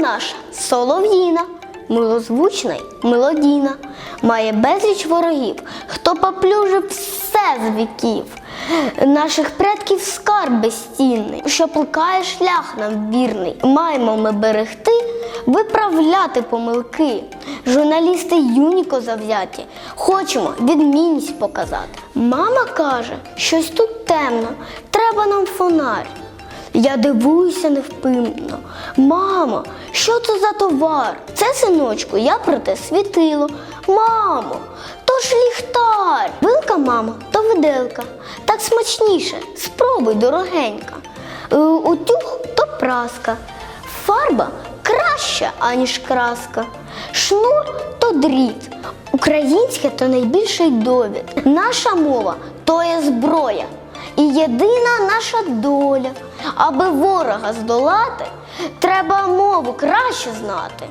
наша солов'їна, милозвучна й мелодійна, має безліч ворогів, хто поплюжив все з віків. Наших предків скарб безцінний, що плекає шлях нам вірний. Маємо ми берегти, виправляти помилки. Журналісти юніко завзяті, хочемо відмінність показати. Мама каже, щось тут темно, треба нам фонарь. Я дивуюся невпинно. Мамо, що це за товар? Це, синочку, я про те світило. Мамо, то ж ліхтар. Вилка, мамо, то виделка. Так смачніше. Спробуй, дорогенька. Е, Утюг то праска. Фарба краща, аніж краска. Шнур то дріт. Українське то найбільший довід. Наша мова то є зброя. І єдина наша доля. Аби ворога здолати, треба мову краще знати.